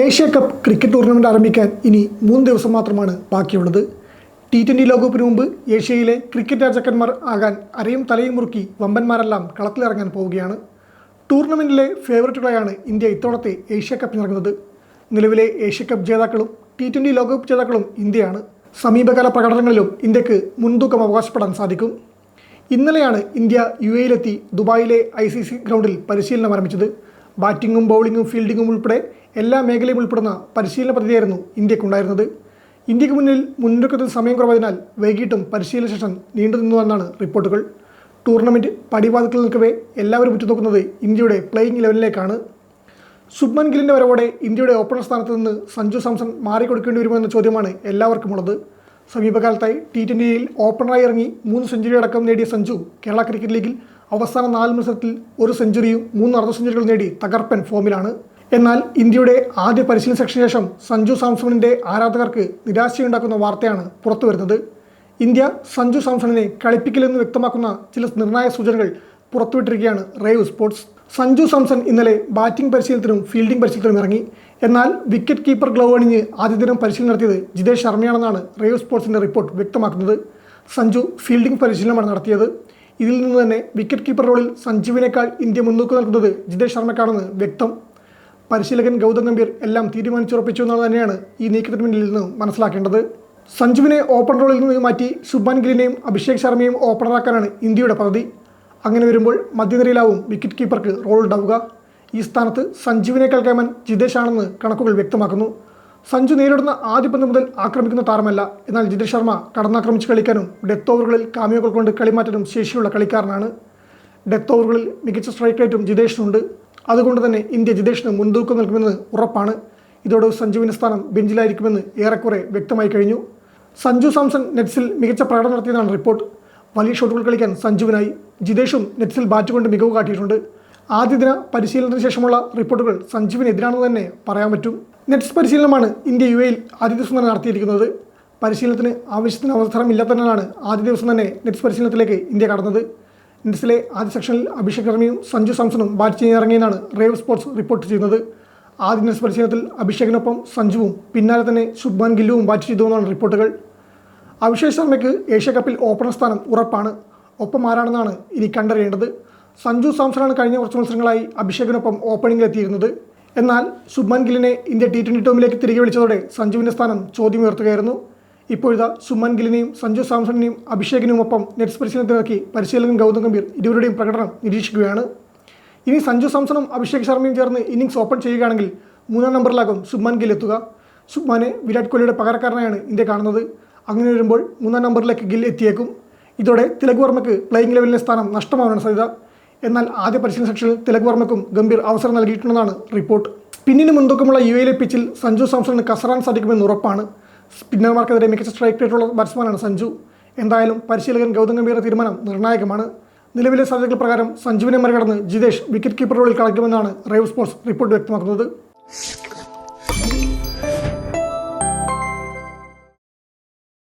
Asia cup cricket tournament ആരംഭിക്കാൻ ഇനി മൂന്ന് ദിവസം മാത്രമാണ് ബാക്കിയുള്ളത്. ടി ട്വന്റി ലോകകപ്പിന് മുമ്പ് ഏഷ്യയിലെ ക്രിക്കറ്റ് രാജാക്കന്മാർ ആകാൻ അരയും തലയും മുറുക്കി വമ്പന്മാരെല്ലാം കളത്തിലിറങ്ങാൻ പോവുകയാണ്. ടൂർണമെന്റിലെ ഫേവററ്റുകളായാണ് ഇന്ത്യ ഇത്തവണത്തെ ഏഷ്യ കപ്പിനിറങ്ങുന്നത് നിലവിലെ ഏഷ്യ കപ്പ് ജേതാക്കളും ടി ട്വന്റി ലോകകപ്പ് ജേതാക്കളും ഇന്ത്യയാണ്. സമീപകാല പ്രകടനങ്ങളിലും ഇന്ത്യയ്ക്ക് മുൻതൂക്കം അവകാശപ്പെടാൻ സാധിക്കും. ഇന്നലെയാണ് ഇന്ത്യ യു എയിലെത്തി ദുബായിലെ ഐ സി സി ഗ്രൗണ്ടിൽ പരിശീലനം ആരംഭിച്ചത്. ബാറ്റിങ്ങും ബൗളിങ്ങും ഫീൽഡിങ്ങും ഉൾപ്പെടെ എല്ലാ മേഖലയും ഉൾപ്പെടുന്ന പരിശീലന പദ്ധതിയായിരുന്നു ഇന്ത്യക്കുണ്ടായിരുന്നത്. ഇന്ത്യയ്ക്ക് മുന്നിൽ മുന്നൊരുക്കത്തിൽ സമയം കുറവതിനാൽ വൈകിട്ടും പരിശീലന സെഷൻ നീണ്ടു നിന്നുവെന്നാണ് റിപ്പോർട്ടുകൾ. ടൂർണമെന്റ് പടിവാതിക്കൽ നിൽക്കവേ എല്ലാവരും ഉറ്റുനോക്കുന്നത് ഇന്ത്യയുടെ പ്ലേയിങ് ലെവലിലേക്കാണ് സുബ്മൻ ഗില്ലിന്റെ വരവോടെ ഇന്ത്യയുടെ ഓപ്പണർ സ്ഥാനത്ത് നിന്ന് സഞ്ജു സാംസൺ മാറിക്കൊടുക്കേണ്ടി വരുമോ എന്ന ചോദ്യമാണ് എല്ലാവർക്കുമുള്ളത്. സമീപകാലത്തായി ടി ട്വന്റിയിൽ ഓപ്പണറായി ഇറങ്ങി മൂന്ന് സെഞ്ചുറി അടക്കം നേടിയ സഞ്ജു കേരള ക്രിക്കറ്റ് ലീഗിൽ അവസാന നാല് മത്സരത്തിൽ ഒരു സെഞ്ചുറിയും മൂന്ന് അർദ്ധ സെഞ്ചുറികൾ നേടി തകർപ്പൻ ഫോമിലാണ് എന്നാൽ ഇന്ത്യയുടെ ആദ്യ പരിശീലന സെക്ഷന് ശേഷം സഞ്ജു സാംസണിന്റെ ആരാധകർക്ക് നിരാശയുണ്ടാക്കുന്ന വാർത്തയാണ് പുറത്തുവരുന്നത് ഇന്ത്യ സഞ്ജു സാംസണിനെ കളിപ്പിക്കില്ലെന്ന് വ്യക്തമാക്കുന്ന ചില നിർണായ സൂചനകൾ പുറത്തുവിട്ടിരിക്കുകയാണ് റേവ് സ്പോർട്സ്. സഞ്ജു സാംസൺ ഇന്നലെ ബാറ്റിംഗ് പരിശീലനത്തിനും ഫീൽഡിംഗ് പരിശീലനത്തിനും ഇറങ്ങി. എന്നാൽ വിക്കറ്റ് കീപ്പർ ഗ്ലൗ അണിഞ്ഞ് ആദ്യ ദിനം പരിശീലനം നടത്തിയത് ജിതേഷ് ശർമ്മയാണെന്നാണ് റേവ് സ്പോർട്സിന്റെ റിപ്പോർട്ട് വ്യക്തമാക്കുന്നത്. സഞ്ജു ഫീൽഡിംഗ് പരിശീലനമാണ് നടത്തിയത്. ഇതിൽ നിന്ന് തന്നെ വിക്കറ്റ് കീപ്പർ റോളിൽ സഞ്ജീവിനേക്കാൾ ഇന്ത്യ മുൻതൂക്കം നൽകുന്നത് ജിതേഷ് ശർമ്മക്കാണെന്ന് വ്യക്തം. പരിശീലകൻ ഗൗതം ഗംഭീർ എല്ലാം തീരുമാനിച്ചുറപ്പിച്ചു എന്നത് തന്നെയാണ് ഈ നീക്കത്തിന് പിന്നിൽ നിന്ന് മനസ്സിലാക്കേണ്ടത്. സഞ്ജുവിനെ ഓപ്പൺ റോളിൽ നിന്ന് മാറ്റി ശുഭാൻ ഗിലിനെയും അഭിഷേക് ശർമ്മയും ഓപ്പണറാക്കാനാണ് ഇന്ത്യയുടെ പദ്ധതി. അങ്ങനെ വരുമ്പോൾ മധ്യനിരയിലാവും വിക്കറ്റ് കീപ്പർക്ക് റോൾ ഉണ്ടാവുക. ഈ സ്ഥാനത്ത് സഞ്ജുവിനേക്കാൾ കേമൻ ജിതേഷ് ആണെന്ന് കണക്കുകൾ വ്യക്തമാക്കുന്നു. സഞ്ജു നേരിടുന്ന ആദ്യ പന്ത് മുതൽ ആക്രമിക്കുന്ന താരമല്ല. എന്നാൽ ജിതേഷ് ശർമ്മ കടന്നാക്രമിച്ച് കളിക്കാനും ഡെത്ത് ഓവറുകളിൽ കാമിയോകൾ കൊണ്ട് കളിമാറ്റാനും ശേഷിയുള്ള കളിക്കാരനാണ്. ഡെത്ത് ഓവറുകളിൽ മികച്ച സ്ട്രൈക്ക് റേറ്റും ജിതേഷിനുണ്ട്. അതുകൊണ്ട് തന്നെ ഇന്ത്യ ജിതേഷിന് മുൻതൂക്കം നൽകുമെന്ന് ഉറപ്പാണ്. ഇതോടെ സഞ്ജുവിന്റെ സ്ഥാനം ബെഞ്ചിലായിരിക്കുമെന്ന് ഏറെക്കുറെ വ്യക്തമായി കഴിഞ്ഞു. സഞ്ജു സാംസൺ നെറ്റ്സിൽ മികച്ച പ്രകടനം നടത്തിയതാണ് റിപ്പോർട്ട്. വലിയ ഷോട്ടുകൾ കളിക്കാൻ സഞ്ജുവിനായി. ജിതേഷും നെറ്റ്സിൽ ബാറ്റ് കൊണ്ട് മികവ് കാട്ടിയിട്ടുണ്ട്. ആദ്യ ദിന പരിശീലനത്തിന് ശേഷമുള്ള റിപ്പോർട്ടുകൾ സഞ്ജുവിനെതിരാണെന്ന് തന്നെ പറയാൻ പറ്റും. നെറ്റ്സ് പരിശീലനമാണ് ഇന്ത്യ യു എയിൽ ആദ്യ ദിവസം തന്നെ നടത്തിയിരിക്കുന്നത്. പരിശീലനത്തിന് ആവശ്യത്തിന് അവസരം ഇല്ലാത്തതിനാലാണ് ആദ്യ ദിവസം തന്നെ നെറ്റ്സ് പരിശീലനത്തിലേക്ക് ഇന്ത്യ കടന്നത്. നെറ്റ്സിലെ ആദ്യ സെക്ഷനിൽ അഭിഷേക് ശർമ്മയും സഞ്ജു സാംസണും ബാറ്റ് ചെയ്യാൻ ഇറങ്ങിയെന്നാണ് റേവ് സ്പോർട്സ് റിപ്പോർട്ട് ചെയ്യുന്നത്. ആദ്യ നെറ്റ്സ് പരിശീലനത്തിൽ അഭിഷേകിനൊപ്പം സഞ്ജുവും പിന്നാലെ തന്നെ ശുഭ്മാൻ ഗില്ലുവും ബാറ്റ് ചെയ്തുവെന്നാണ് റിപ്പോർട്ടുകൾ. അഭിഷേക് ശർമ്മയ്ക്ക് ഏഷ്യ കപ്പിൽ ഓപ്പണർ സ്ഥാനം ഉറപ്പാണ്. ഒപ്പം ആരാണെന്നാണ് ഇനി കണ്ടറിയേണ്ടത്. സഞ്ജു സാംസണാണ് കഴിഞ്ഞ കുറച്ച് മത്സരങ്ങളായി അഭിഷേകിനൊപ്പം ഓപ്പണിംഗിലെത്തിയിരുന്നത്. എന്നാൽ ശുഭ്മൻ ഗില്ലിനെ ഇന്ത്യ ടി ട്വന്റി ടീമിലേക്ക് തിരികെ വിളിച്ചതോടെ സഞ്ജുവിന്റെ സ്ഥാനം ചോദ്യം ചോദ്യമുയർത്തുകയായിരുന്നു. ഇപ്പോഴത്തെ ശുഭ്മൻ ഗില്ലിനെയും സഞ്ജു സാംസണിനെയും അഭിഷേകിനുമൊപ്പം നെറ്റ്സ് പരിശീലനത്തിനിറക്കി പരിശീലകൻ ഗൗതം ഗംഭീർ ഇരുവരുടെയും പ്രകടനം നിരീക്ഷിക്കുകയാണ്. ഇനി സഞ്ജു സാംസണും അഭിഷേക് ശർമ്മയും ചേർന്ന് ഇന്നിംഗ്സ് ഓപ്പൺ ചെയ്യുകയാണെങ്കിൽ മൂന്നാം നമ്പറിലാകും ശുഭ്മാൻ ഗിൽ എത്തുക. ശുഭ്മാനെ വിരാട് കോഹ്ലിയുടെ പകരക്കാരനായാണ് ഇന്ത്യ കാണുന്നത്. അങ്ങനെ വരുമ്പോൾ മൂന്നാം നമ്പറിലേക്ക് ഗിൽ എത്തിയേക്കും. ഇതോടെ തിലക് വർമ്മയ്ക്ക് പ്ലേയിങ് ലെവലിലെ സ്ഥാനം നഷ്ടമാവാനാണ് സാധ്യത. എന്നാൽ ആദ്യ പരിശീലന സെക്ഷനിൽ തിലക് വർമ്മയ്ക്കും ഗംഭീർ അവസരം നൽകിയിട്ടുണ്ടെന്നാണ് റിപ്പോർട്ട്. സ്പിന്നിന് മുൻതൂക്കമുള്ള യു എയിലെ പിച്ചിൽ സഞ്ജു സാംസണിന് കസറാൻ സാധിക്കുമെന്ന് ഉറപ്പാണ്. സ്പിന്നർമാർക്കെതിരെ മികച്ച സ്ട്രൈക്ക് റേറ്റുള്ള ബാറ്റ്സ്മാനാണ് സഞ്ജു. എന്തായാലും പരിശീലകൻ ഗൗതം ഗംഭീറിന്റെ തീരുമാനം നിർണായകമാണ്. നിലവിലെ സാധ്യതകൾ പ്രകാരം സഞ്ജുവിനെ മറികടന്ന് ജിതേഷ് വിക്കറ്റ് കീപ്പർ റോളിൽ കളിക്കുമെന്നാണ് റേവ് സ്പോർട്സ് റിപ്പോർട്ട് വ്യക്തമാക്കുന്നത്.